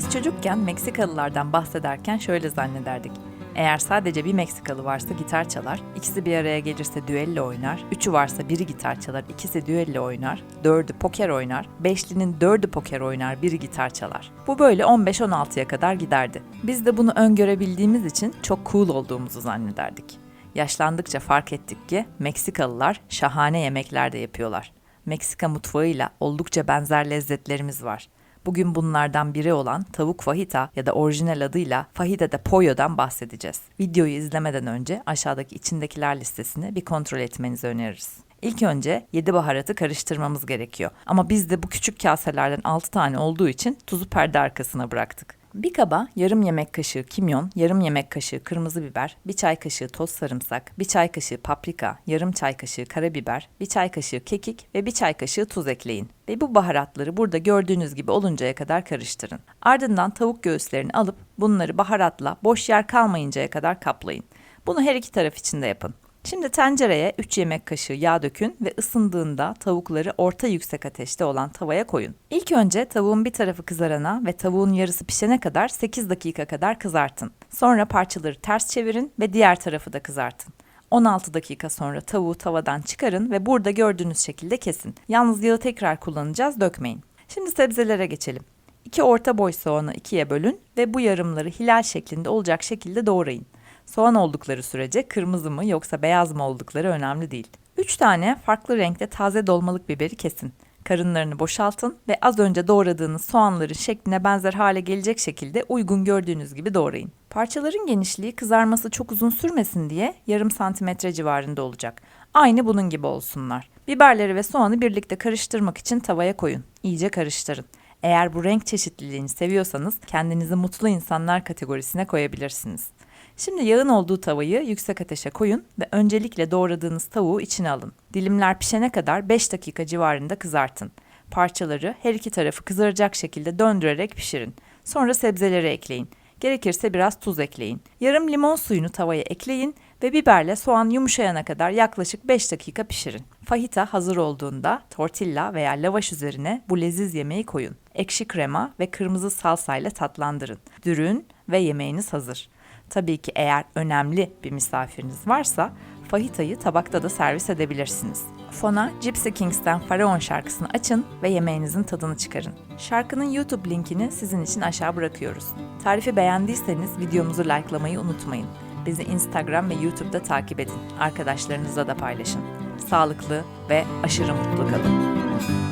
Biz çocukken Meksikalılardan bahsederken şöyle zannederdik. Eğer sadece bir Meksikalı varsa gitar çalar, ikisi bir araya gelirse düello oynar, üçü varsa biri gitar çalar, ikisi düello oynar, dördü poker oynar, beşlinin dördü poker oynar, biri gitar çalar. Bu böyle 15-16'ya kadar giderdi. Biz de bunu öngörebildiğimiz için çok cool olduğumuzu zannederdik. Yaşlandıkça fark ettik ki Meksikalılar şahane yemekler de yapıyorlar. Meksika mutfağıyla oldukça benzer lezzetlerimiz var. Bugün bunlardan biri olan tavuk fajita ya da orijinal adıyla fajita de pollo'dan bahsedeceğiz. Videoyu izlemeden önce aşağıdaki içindekiler listesini bir kontrol etmenizi öneririz. İlk önce 7 baharatı karıştırmamız gerekiyor. Ama bizde bu küçük kaselerden 6 tane olduğu için tuzu perde arkasına bıraktık. Bir kaba yarım yemek kaşığı kimyon, yarım yemek kaşığı kırmızı biber, bir çay kaşığı toz sarımsak, bir çay kaşığı paprika, yarım çay kaşığı karabiber, bir çay kaşığı kekik ve bir çay kaşığı tuz ekleyin. Ve bu baharatları burada gördüğünüz gibi oluncaya kadar karıştırın. Ardından tavuk göğüslerini alıp bunları baharatla boş yer kalmayıncaya kadar kaplayın. Bunu her iki taraf için de yapın. Şimdi tencereye 3 yemek kaşığı yağ dökün ve ısındığında tavukları orta yüksek ateşte olan tavaya koyun. İlk önce tavuğun bir tarafı kızarana ve tavuğun yarısı pişene kadar 8 dakika kadar kızartın. Sonra parçaları ters çevirin ve diğer tarafı da kızartın. 16 dakika sonra tavuğu tavadan çıkarın ve burada gördüğünüz şekilde kesin. Yalnız yağı tekrar kullanacağız, dökmeyin. Şimdi sebzelere geçelim. İki orta boy soğanı ikiye bölün ve bu yarımları hilal şeklinde olacak şekilde doğrayın. Soğan oldukları sürece kırmızı mı yoksa beyaz mı oldukları önemli değil. 3 tane farklı renkte taze dolmalık biberi kesin. Karınlarını boşaltın ve az önce doğradığınız soğanların şekline benzer hale gelecek şekilde uygun gördüğünüz gibi doğrayın. Parçaların genişliği kızarması çok uzun sürmesin diye yarım santimetre civarında olacak. Aynı bunun gibi olsunlar. Biberleri ve soğanı birlikte karıştırmak için tavaya koyun. İyice karıştırın. Eğer bu renk çeşitliliğini seviyorsanız kendinizi mutlu insanlar kategorisine koyabilirsiniz. Şimdi yağın olduğu tavayı yüksek ateşe koyun ve öncelikle doğradığınız tavuğu içine alın. Dilimler pişene kadar 5 dakika civarında kızartın. Parçaları her iki tarafı kızaracak şekilde döndürerek pişirin. Sonra sebzeleri ekleyin. Gerekirse biraz tuz ekleyin. Yarım limon suyunu tavaya ekleyin ve biberle soğan yumuşayana kadar yaklaşık 5 dakika pişirin. Fajita hazır olduğunda tortilla veya lavaş üzerine bu leziz yemeği koyun. Ekşi krema ve kırmızı salsayla tatlandırın. Dürün ve yemeğiniz hazır. Tabii ki eğer önemli bir misafiriniz varsa fajitayı tabakta da servis edebilirsiniz. Fona Gypsy Kings'ten Faraon şarkısını açın ve yemeğinizin tadını çıkarın. Şarkının YouTube linkini sizin için aşağı bırakıyoruz. Tarifi beğendiyseniz videomuzu likelamayı unutmayın. Bizi Instagram ve YouTube'da takip edin. Arkadaşlarınızla da paylaşın. Sağlıklı ve aşırı mutlu kalın.